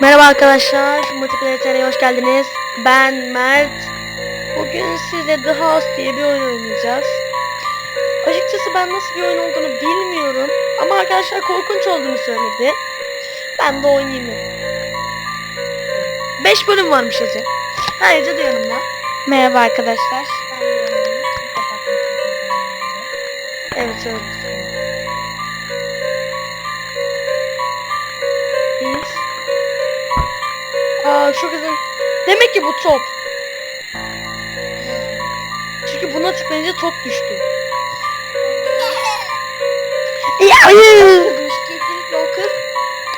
Merhaba arkadaşlar, Multiplayer TR'ye hoş geldiniz. Ben Mert. Bugün sizle The House diye bir oyun oynayacağız. Açıkçası ben nasıl bir oyun olduğunu bilmiyorum. Ama arkadaşlar korkunç olduğunu söyledi. Ben de oynayayım dedim. 5 bölüm varmış Ece. Ha Ece de yanımda. Merhaba arkadaşlar. Evet evet. Aa şu kızın. Demek ki bu top. Çünkü buna tıklayınca top düştü. Ya hayır. O kız.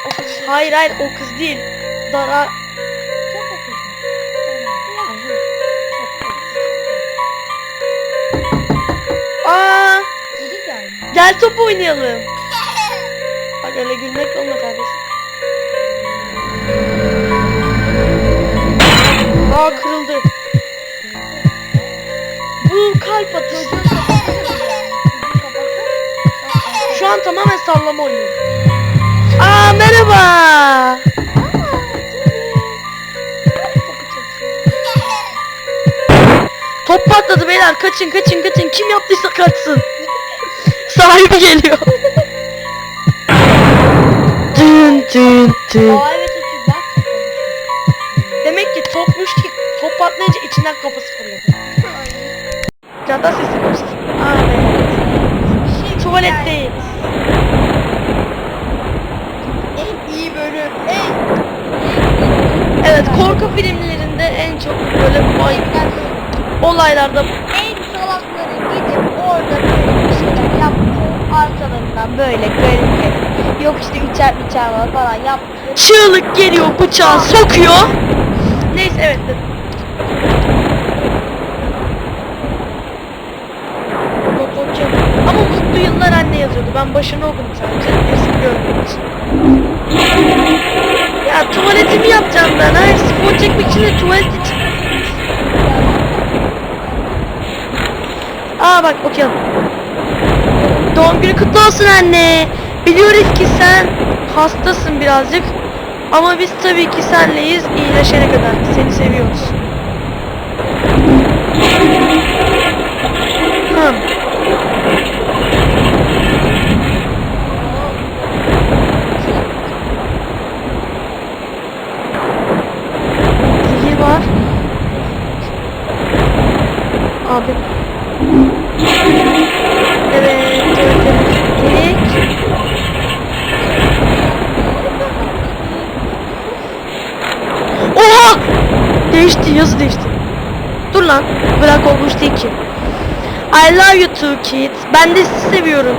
O kız. Hayır hayır o kız değil. Dara. Aa, gel top oynayalım. Bak öyle gülmek olma kardeşim. Tamamen sallama oynuyorum. Aa merhaba. Top patladı beyler kaçın kaçın kaçın kim yaptıysa kaçsın. Sahibi geliyor. Dün dün dün. Evet korku filmlerinde en çok böyle vay olaylarda en salakların gidip orada böyle bir şeyler yaptığı arkalarından böyle garip garip yok işte üçer üçer var falan yaptığı çığlık geliyor bıçağı sokuyor. Neyse evet. Ama mutlu yıllar anne yazıyordu. Ben başını okudum sadece. Gerisini görmedim için. Tuvaletimi yapacağım ben. Hayır spor çekmek için de tuvalet için. Aa bak okuyalım. Doğum günü kutlu olsun anne. Biliyoruz ki sen hastasın birazcık. Ama biz tabii ki senleyiz iyileşene kadar. Seni seviyoruz. Abi. Evet, tuvaletleri gittik. Oha! Değişti, yazı değişti. Dur lan, bırak olmuş değil ki. I love you too kids. Ben de sizi seviyorum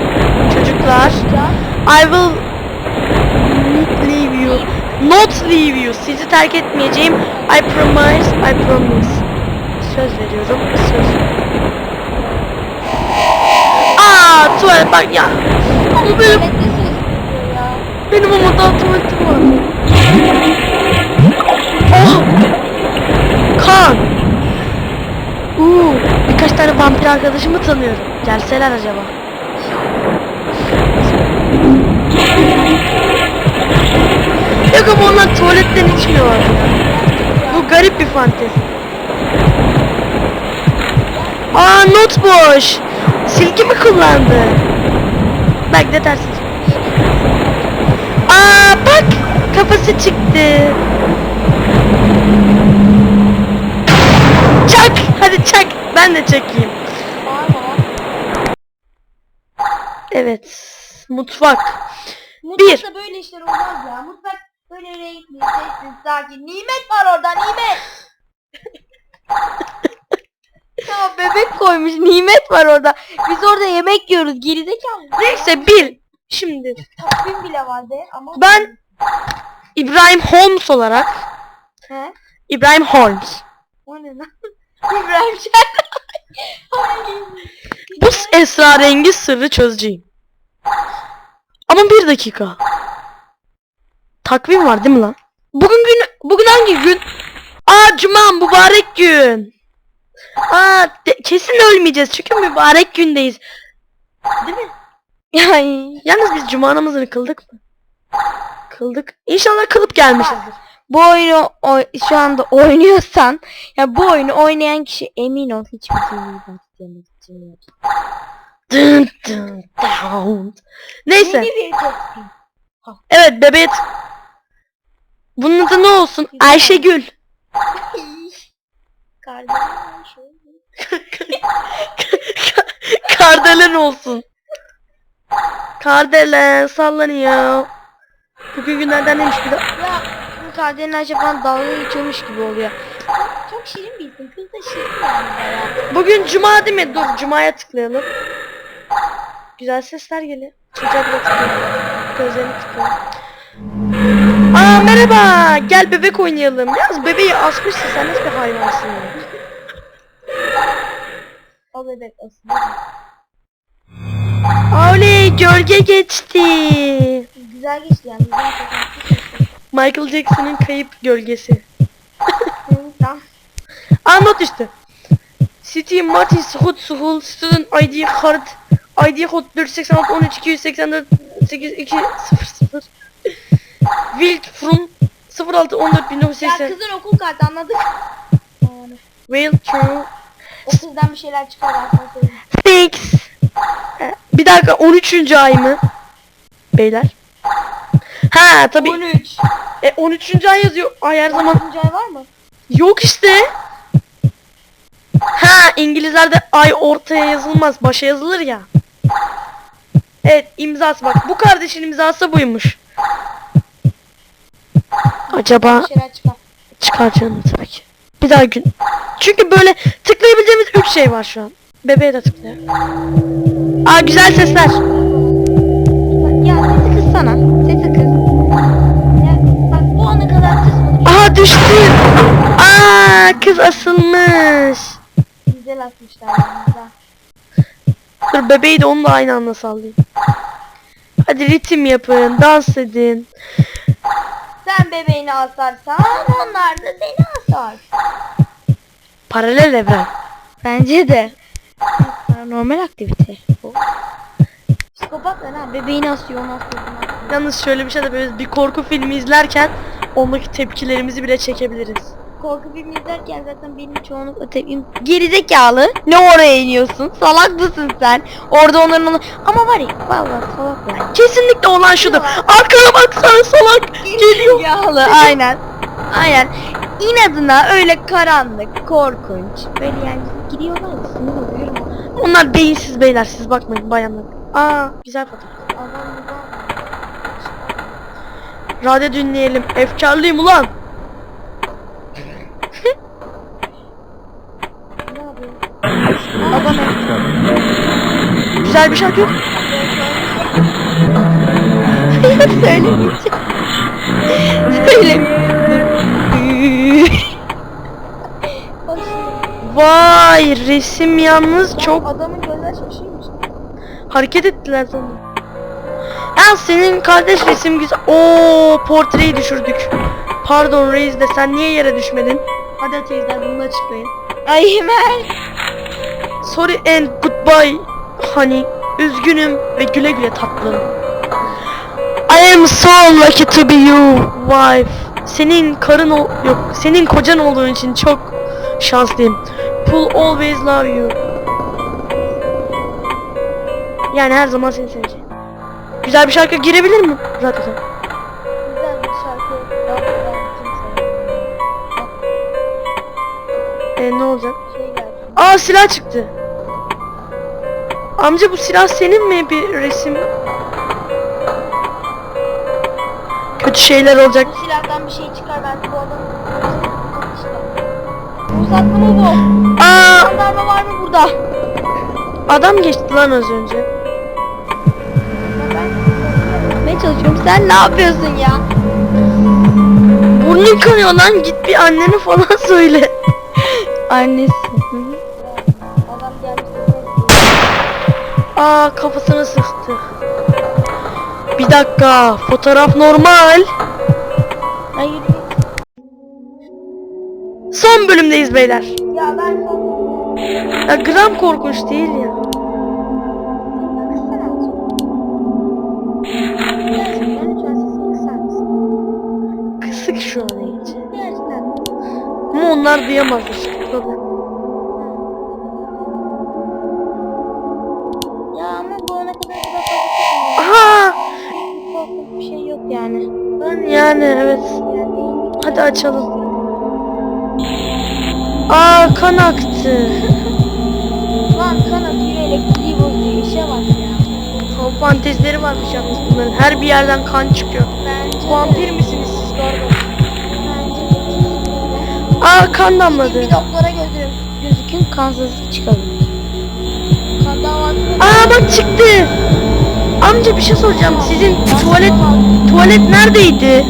çocuklar. I will not leave you. Not leave you. Sizi terk etmeyeceğim. I promise, I promise. Söz veriyorum, söz. Aa, tuvalet bak ya. Ama benim, benim daha tuvaletim var. Oh! Kan! Uuu, birkaç tane vampir arkadaşımı tanıyorum. Gelseler acaba. Yok ama onlar tuvaletten içmiyorlar ya. Bu garip bir fantezi. Aa not boş. Silgi mi kullandı? Belki de tersiz. Aa bak kafası çıktı. Çak hadi çak ben de çekeyim. Evet mutfak. Mutfakta böyle işler olmaz ya. Mutfak böyle renkli, sessiz, sakin. Nimet var orada, nimet. ya bebek koymuş, nimet var orada. Biz orada yemek yiyoruz, gerizekalı. Neyse bir şimdi Takvim bile vardı ama... ben İbrahim Holmes olarak He? İbrahim Holmes. O ne lan? İbrahim Şen. Ay. Bu esrarengiz sırrı çözeceğim. Ama bir dakika. Takvim var değil mi lan? Bugün gün bugün hangi gün? Aa cuma mübarek gün. Aa de- kesin ölmeyeceğiz çünkü mübarek gündeyiz. Değil mi? Yani yalnız biz cuma namazını kıldık mı? Kıldık. İnşallah kılıp gelmişizdir. bu oyunu oy- şu anda oynuyorsan ya bu oyunu oynayan kişi emin ol hiçbir şeyi. Dın dın down. Neyse. Evet bebeğe t- Bunun adı ne olsun? Ayşegül. Kardeşim. Kardelen olsun. Kardelen sallanıyor. Bugün günlerden neymiş bir de. Ya bu Kardelen falan dalga geçiyormuş gibi oluyor. Çok şirin bir isim. Kız da şirin yani. Bugün cuma değil mi? Dur cumaya tıklayalım. Güzel sesler geliyor. Bile tıklayalım. Gözlerini tıklayalım. Aa merhaba. Gel bebek oynayalım. Yalnız bebeği asmışsın. Sen nasıl bir hayvansın ya? O bebek aslında. Oley gölge geçti. Güzel geçti yani. Güzel geçti. Michael Jackson'ın kayıp gölgesi. Aa not düştü. City Martin Suhut Suhul Student ID Card ID kod 486 13 284 82 00 Wild from 06 14 Ya 1980 kızın okul kartı anladık. Wild True Kızdan bir şeyler çıkar söyleyeyim. Thanks Ha, Bir dakika 13. ay mı? Beyler Ha tabi 13. e, 13. ay yazıyor Ay her zaman 13. ay var mı? Yok işte. Ha İngilizlerde ay ortaya yazılmaz. Başa yazılır ya. Evet imzası bak. Bu kardeşin imzası buymuş. Acaba çıkar canım tabii ki. Bir daha gün. Çünkü böyle tıklayabileceğimiz 3 şey var şu an. Bebeğe de tıklayalım. Aa güzel sesler. Ya sesi kıssana. Sesi kız. Ya bak bu ana kadar kısmadım. Aha düştü. Aa kız asılmış. Güzel atmışlar yani. güzel. Dur bebeği de onunla aynı anda sallayayım. Hadi ritim yapın, dans edin. Sen bebeğini asarsan onlar da seni asar. Paralel evren. Bence de. Paranormal aktivite. bu. Psikopatlar ha. Bebeğini asıyor, onu asıyor, bunu asıyor. Yalnız şöyle bir şey de böyle bir korku filmi izlerken ondaki tepkilerimizi bile çekebiliriz. Korku filmi izlerken zaten benim çoğunlukla tepkim gerizekalı. Ne oraya iniyorsun? Salak mısın sen? Orada onların onu... Ama var ya vallahi salaklar. Kesinlikle olan şudur. Arkana baksana salak. Gerizekalı aynen. Aynen. İnadına öyle karanlık, korkunç. Böyle yani gidiyorlar ya sinir oluyorum. Onlar beyinsiz beyler siz bakmayın bayanlar. Aa güzel fotoğraf. Adam burada. Radyo dinleyelim. Efkarlıyım ulan. Adam Güzel bir şarkı yok. Söylemeyeceğim. Vay resim yalnız çok Adamın gözler şaşırmış. hareket ettiler sanırım. Ya senin kardeş resim güzel. Oo portreyi düşürdük. Pardon reis de sen niye yere düşmedin? Hadi teyzeler bunu açıklayın. Ay Emel. Sorry and goodbye honey. Üzgünüm ve güle güle tatlım. Am so lucky to be you wife. Senin karın ol yok senin kocan olduğun için çok şanslıyım. Pull always love you. Yani her zaman seni seveceğim. Güzel bir şarkı girebilir mi? Radyoda. Güzel bir şarkı. Ben ben kimse. E ne olacak? Şey. Aa silah çıktı. Amca bu silah senin mi bir resim? Kötü şeyler olacak. Bu silahtan bir şey çıkar belki bu adam. Ruhsatlı mı bu? Aa Jandarma var mı burada? adam geçti lan az önce. Ne çalışıyorum? Sen ne yapıyorsun ya? Burnun kanıyor lan git bir annene falan söyle. Annesi. Aa kafasını sıktı. Bir dakika fotoğraf normal. Hayır. Son bölümdeyiz beyler. Ya ben son. Ya gram korkunç değil ya. Kısık şu an iyice. Ama onlar duyamaz işte problem. Yani evet. Hadi açalım. Aa kan aktı. Lan kan atıyor elektriği bozuyor işe bak ya. O fantezileri varmış yalnız bunların. Her bir yerden kan çıkıyor. Bence Vampir misiniz siz galiba? Bence de. Aa kan damladı. Bir doktora gözükün, gözükün kansızlık çıkabilir. Kan davası. Aa bak çıktı. Amca bir şey soracağım. Sizin tuvalet tuvalet neredeydi?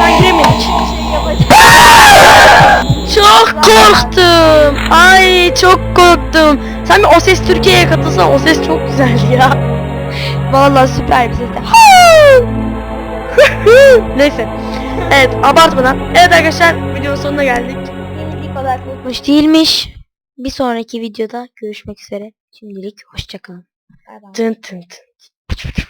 Ben giremedik. Şey. Çok korktum. Ay çok korktum. Sen bir O Ses Türkiye'ye katılsan o ses çok güzeldi ya. Vallahi süper bir ses. Neyse. Evet abartmadan. Evet arkadaşlar videonun sonuna geldik. Yenildiği kadar korkmuş değilmiş. Bir sonraki videoda görüşmek üzere. Şimdilik hoşçakalın. Bye bye. Tın tın tın.